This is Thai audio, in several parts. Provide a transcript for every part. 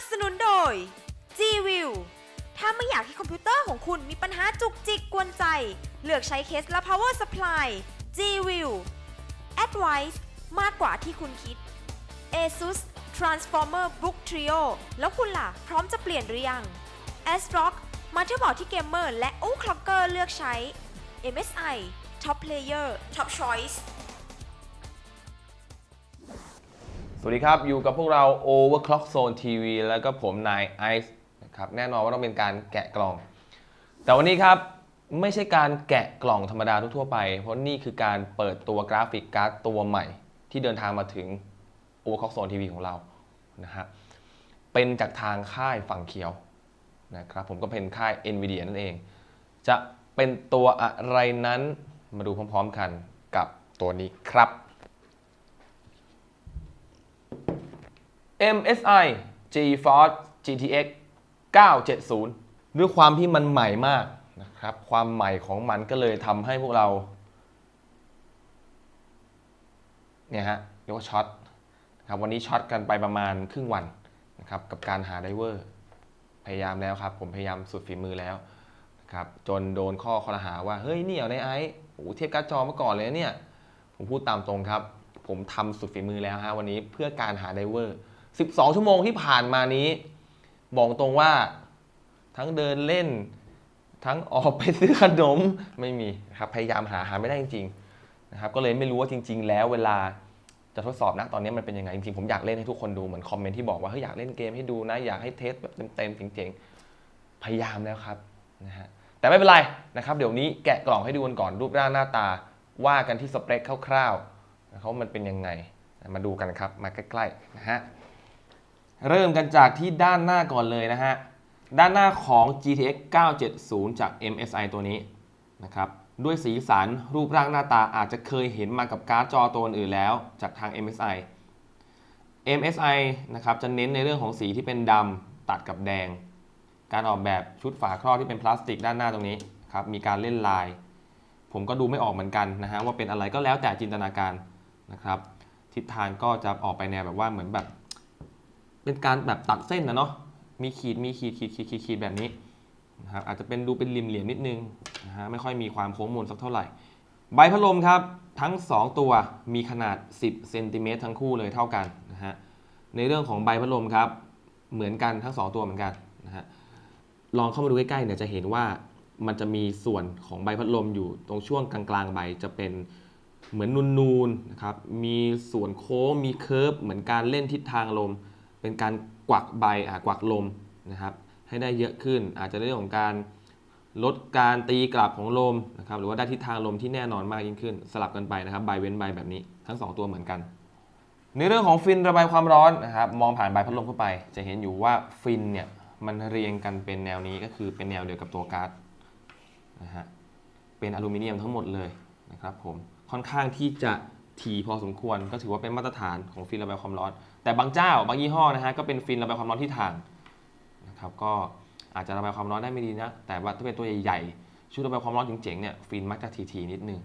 บสนุนโดย G-View ถ้าไม่อยากให้คอมพิวเตอร์ของคุณมีปัญหาจุกจิกกวนใจ เลือกใช้เคสและ power supply G-View Advice มากกว่าที่คุณคิด ASUS Transformer Book Trio แล้วคุณล่ะ พร้อมจะเปลี่ยนหรือยัง ASRock มาเทอร์บอร์ดที่เกมเมอร์และ o c l o c k e r เลือกใช้ MSI Top Player Top Choice สวัสดีครับ อยู่กับพวกเรา Overclock Zone TV แล้วก็ผมนายไอซ์นะครับแน่นอนว่าต้องเป็นการแกะกล่อง แต่วันนี้ครับ ไม่ใช่การแกะกล่องธรรมดาทั่วไป เพราะนี่คือการเปิดตัวกราฟิกการ์ดตัวใหม่ ที่เดินทางมาถึง Overclock Zone TV ของเรานะฮะเป็นจากทางค่ายฝั่งเขียวนะครับผมก็เป็นค่าย NVIDIA นั่นเอง จะเป็นตัวอะไรนั้นมาดูพร้อมๆกันกับตัวนี้ครับ MSI GeForce GTX 970 ด้วยความที่มันใหม่มากนะครับ ความใหม่ของมันก็เลยทำให้พวกเรา เนี่ยฮะเรียกว่าช็อตนะครับวันนี้ช็อตกันไปประมาณครึ่งวันนะครับกับการหาไดเวอร์ พยายามแล้วครับ ผมพยายามสุดฝีมือแล้วนะครับจนโดนข้อคอหาว่า เฮ้ยนี่เหรอในไอซ์โอ้เทียบการ์ดจอมาก่อนเลยเนี่ย ผมพูดตามตรงครับ ผมทำสุดฝีมือแล้วฮะวันนี้เพื่อการหาไดเวอร์ 12 ชั่วโมงที่ผ่านมานี้ บอกตรงว่าทั้งเดินเล่น ทั้งออกไปซื้อขนมไม่มีครับพยายามหาหาไม่ได้จริงๆนะครับก็เลยไม่รู้ว่าจริง ๆ แล้วเวลาจะทดสอบนะตอนนี้มันเป็นยังไงจริงๆผมอยากเล่นให้ทุกคนดูเหมือนคอมเมนต์ที่บอกว่าเฮ้ยอยากเล่นเกมให้ดูนะอยากให้เทสแบบเต็มๆเจ๋งๆพยายามแล้วครับนะฮะแต่ไม่เป็นไรนะครับเดี๋ยวนี้แกะกล่องให้ดูกันก่อนรูปร่างหน้าตา ว่ากันที่สเปคคร่าวๆนะครับว่ามันเป็นยังไงมาดูกันครับมาใกล้ๆนะฮะ เริ่มกันจากที่ด้านหน้าก่อนเลยนะฮะ ด้านหน้าของ GTX 970 จาก MSI ตัวนี้นะครับ ด้วยสีสันรูปร่างหน้าตาอาจจะเคยเห็นมากับการ์ดจอตัวอื่นแล้วจากทาง MSI MSI นะครับจะเน้นในเรื่องของสีที่เป็นดำตัดกับแดง การออกแบบชุดฝาครอบที่เป็นพลาสติกด้านหน้าตรงนี้ครับมีการเล่นลาย ผมก็ดูไม่ออกเหมือนกันนะฮะว่าเป็นอะไรก็แล้วแต่จินตนาการนะครับทิศทางก็จะออกไปแนวแบบว่าเหมือนแบบ เป็นการแบบตัดเส้นนะเนาะมีขีดมีขีดขีดขีดขีดขีดแบบนี้นะครับอาจจะเป็นดูเป็นริมเหลี่ยมนิดนึงนะฮะไม่ค่อยมีความโค้งมนสักเท่าไหร่ ใบพัดลมครับทั้ง 2 ตัวมีขนาด 10เซนติเมตรทั้งคู่เลยเท่ากันนะฮะในเรื่องของใบพัดลมครับเหมือนกันทั้ง 2 ตัวเหมือนกันนะฮะลองเข้ามาดูใกล้ๆเนี่ยจะเห็นว่ามันจะมีส่วนของใบพัดลมอยู่ตรงช่วงกลางๆใบจะเป็นเหมือนนูนๆนะครับมีส่วนโค้งมีเคิร์ฟเหมือนการเล่นทิศทางลม เป็นการกวักใบกวักลมนะครับ ให้ได้เยอะขึ้น อาจจะเรื่องของการลดการตีกลับของลมนะครับหรือว่าได้ทิศทางลมที่แน่นอนมากยิ่งขึ้น สลับกันไปนะครับใบเว้นใบแบบนี้ทั้งสองตัวเหมือนกัน ในเรื่องของฟินระบายความร้อนนะครับมองผ่านใบพัดลมเข้าไป จะเห็นอยู่ว่าฟินเนี่ยมันเรียงกันเป็นแนวนี้ก็คือเป็นแนวเดียวกับตัวการ์ดนะฮะเป็นอลูมิเนียมทั้งหมดเลยนะครับผมค่อนข้างที่จะถี่พอสมควรก็ถือว่าเป็นมาตรฐานของฟินระบายความร้อน แต่บางเจ้าบางยี่ห้อนะฮะก็เป็นฟินระบายความร้อนที่ถ่างนะครับก็อาจจะระบายความร้อนได้ไม่ดีนะ แต่ว่าถ้าเป็นตัวใหญ่ๆชุดระบายความร้อนเจ๋งๆเนี่ยฟินมักจะทีๆนิดนึง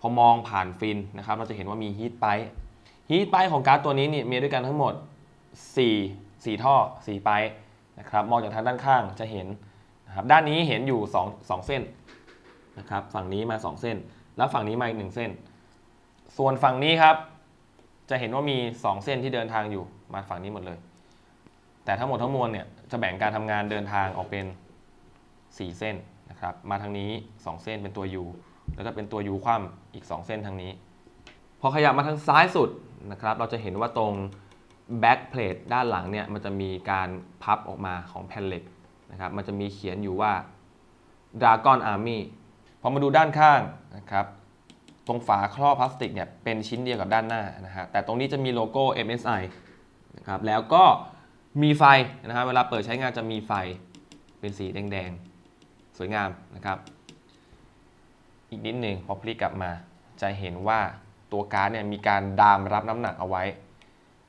พอมองผ่านฟินนะครับเราจะเห็นว่ามีฮีทไปฮีทไปของการ์ดตัวนี้เนี่ยมีด้วยกันทั้งหมด 4 4 ท่อ 4 ไปนะครับมองจากทางด้านข้างจะเห็นนะครับด้านนี้เห็นอยู่ 2 2 เส้นนะครับฝั่งนี้มา 2 เส้น แล้วฝั่งนี้มาอีก 1 เส้น ส่วนฝั่งนี้ครับ จะเห็นว่ามี 2 เส้นที่เดินทางอยู่มาฝั่งนี้หมดเลย แต่ทั้งหมดทั้งมวลเนี่ยจะแบ่งการทำงานเดินทางออกเป็น 4 เส้นนะครับมาทางนี้ 2 เส้นเป็นตัว U แล้วก็เป็นตัว U คว่ำอีก 2 เส้นทางนี้ พอขยับมาทางซ้ายสุดนะครับเราจะเห็นว่าตรง back plate ด้านหลังเนี่ยมันจะมีการพับออกมาของแผ่นเหล็กนะครับมันจะมีเขียนอยู่ว่า Dragon Army พอมาดูด้านข้างนะครับ ตรงฝาครอบพลาสติกเนี่ยเป็นชิ้นเดียวกับด้านหน้านะฮะแต่ตรงนี้จะมีโลโก้ MSI นะครับแล้วก็มีไฟนะฮะเวลาเปิดใช้งานจะมีไฟเป็นสีแดงๆ สวยงามนะครับ อีกนิดหนึ่งพอพลิกกลับมา จะเห็นว่าตัวการ์ดเนี่ยมีการดามรับน้ำหนักเอาไว้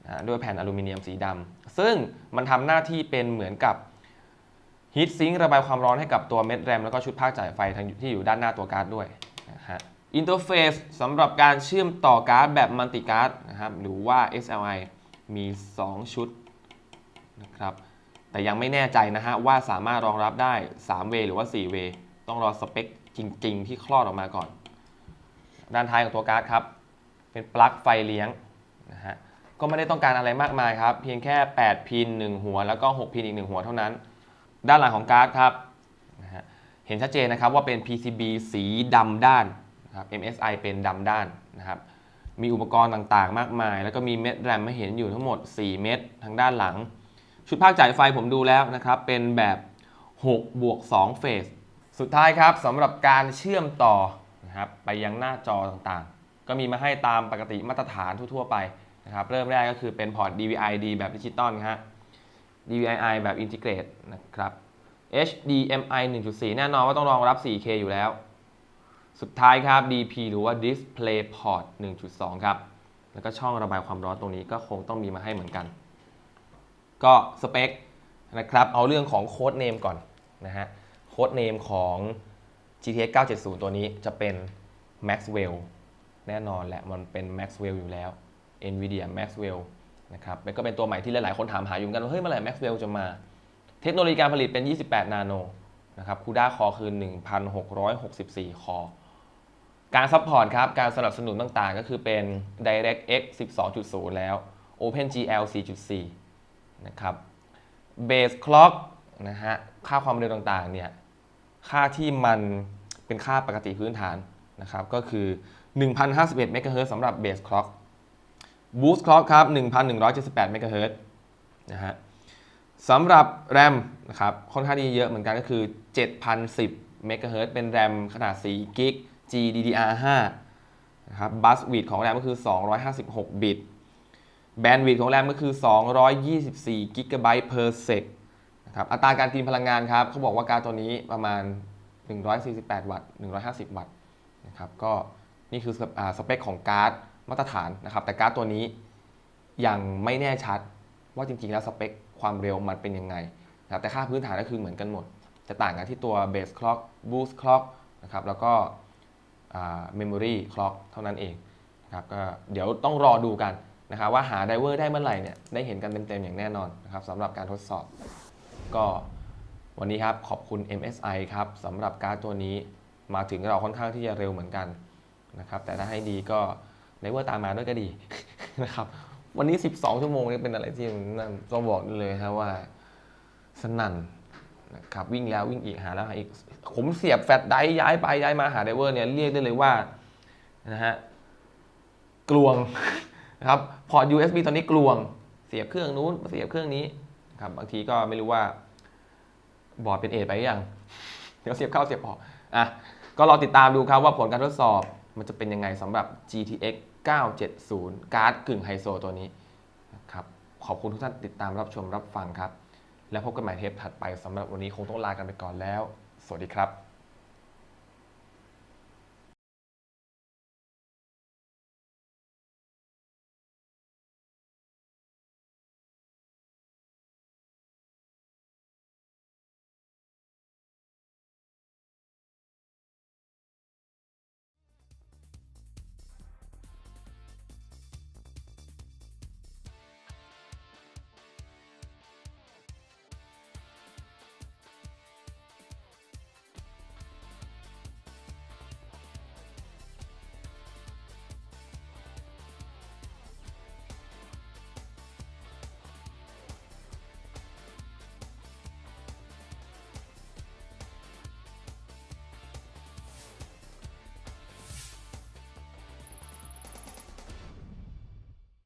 นะด้วยแผ่นอลูมิเนียมสีดำซึ่งมันทำหน้าที่เป็นเหมือนกับฮีทซิงค์ระบายความร้อนให้กับตัวเม็ดแรม แล้วก็ชุดภาคจ่ายไฟทางที่อยู่ด้านหน้าตัวการ์ดด้วยนะฮะ อินเทอร์เฟซสำหรับการเชื่อมต่อการ์ดแบบมัลติการ์ดนะครับหรือว่า SLI มี 2 ชุดนะครับแต่ยังไม่แน่ใจนะฮะว่าสามารถรองรับได้3เวหรือว่า4เวต้องรอสเปคจริง ๆ ที่คลอดออกมาก่อน ด้านท้ายของตัวการ์ดครับ เป็นปลั๊กไฟเลี้ยงนะฮะก็ไม่ได้ต้องการอะไรมากมายครับ เพียงแค่ 8 พิน 1 หัว แล้วก็ 6 พินอีก 1 หัวเท่านั้น ด้านหลังของการ์ดครับนะฮะเห็นชัดเจนนะครับว่าเป็น PCB สีดำด้าน นะครับ MSI เป็นดำด้านนะครับ มีอุปกรณ์ต่างๆ มากมาย แล้วก็มีเม็ดแรมให้เห็นอยู่ทั้งหมด 4 เม็ดทางด้านหลัง ชุดภาคจ่ายไฟผมดูแล้วนะครับ เป็นแบบ6บวก2เฟส สุดท้ายครับสำหรับการเชื่อมต่อนะครับไปยังหน้าจอต่างๆ ก็มีมาให้ตามปกติมาตรฐานทั่วๆไปนะครับเริ่มแรกก็คือเป็นพอร์ต DVI-D แบบดิจิตอลฮะ DVI-I แบบอินทิเกรตนะครับ HDMI 1.4 แน่นอนว่าต้องรองรับ 4K อยู่แล้ว สุดท้ายครับ DP หรือว่า Display Port 1.2 ครับ แล้วก็ช่องระบายความร้อนตรงนี้ก็คงต้องมีมาให้เหมือนกัน ก็สเปคนะครับ เอาเรื่องของโค้ดเนมก่อนนะฮะ โค้ดเนมของ GTX 970 ตัวนี้จะเป็น Maxwell แน่นอนแหละ มันเป็น Maxwell อยู่แล้ว NVIDIA Maxwell นะครับก็เป็นตัวใหม่ที่หลาย ๆ คนถามหาอยู่กันว่าเฮ้ยเมื่อไหร่ Maxwell จะมา เทคโนโลยีการผลิตเป็น 28 นาโนนะครับคูด้าคอคือ 1,664 คอ การซัพพอร์ตครับ การสนับสนุนต่างๆ ก็คือเป็น DirectX 12.0 แล้ว OpenGL 4.4 นะครับ Base Clock นะฮะ ค่าความเร็วต่างๆ เนี่ย ค่าที่มันเป็นค่าปกติพื้นฐานนะครับ ก็คือ 1,051เมกะเฮิรตสำหรับ Base Clock Boost Clock ครับ 1,178เมกะเฮิรตนะฮะสำหรับ RAM นะครับ ค่อนข้างที่เยอะเหมือนกันก็คือ 7,010เมกะเฮิรตเป็น RAM ขนาด4กิก GDDR5 นะครับ Bus Width ของ RAM ก็คือ 256 บิต Bandwidth ของ RAM ก็คือ 224 GB per sec นะครับอัตราการกินพลังงานครับเขาบอกว่าการตัวนี้ประมาณ 148 วัตต์ 150 วัตต์นะครับก็นี่คือสเปอ่าสเปคของการ์ดมาตรฐานนะครับ แต่การ์ดตัวนี้ยังไม่แน่ชัดว่าจริงๆ แล้วสเปคความเร็วมันเป็นยังไงนะครับแต่ค่าพื้นฐานก็คือเหมือนกันหมด จะต่างกันที่ตัว base clock boost clock นะครับแล้วก็ อ่า memory clock เท่านั้นเองนะครับก็เดี๋ยวต้องรอดูกันนะครับว่าหาไดเวอร์ได้เมื่อไหร่เนี่ยได้เห็นกันเต็มๆ อย่างแน่นอนนะครับสำหรับการทดสอบ ก็วันนี้ครับขอบคุณ MSI ครับสำหรับการ์ดตัวนี้มาถึงเราค่อนข้างที่จะเร็วเหมือนกันนะครับแต่ถ้าให้ดีก็ไดเวอร์ตามมาด้วยก็ดีนะครับวันนี้ 12 ชั่วโมงนี่เป็นอะไรที่นั่นต้องบอกเลยครับว่าสนั่น นะครับวิ่งแล้ววิ่งอีกหาแล้วหาอีกผมเสียบแฟลชไดร์ย้ายไปย้ายมาหาไดเวอร์เนี่ยเรียกได้เลยว่านะฮะกลวงนะครับพอร์ต USB ตอนนี้กลวง เสียบเครื่องนู้นเสียบเครื่องนี้ครับบางทีก็ไม่รู้ว่าบอร์ดเป็นเอทไปหรือยังเดี๋ยวเสียบเข้าเสียบออกอะก็รอติดตามดูครับว่าผลการทดสอบมันจะเป็นยังไงสำหรับ GTX 970 การ์ดกึ่งไฮโซตัวนี้นะครับขอบคุณทุกท่านติดตามรับชมรับฟังครับ แล้วพบกันใหม่เทปถัดไปสำหรับวันนี้คงต้องลากันไปก่อนแล้ว สวัสดีครับ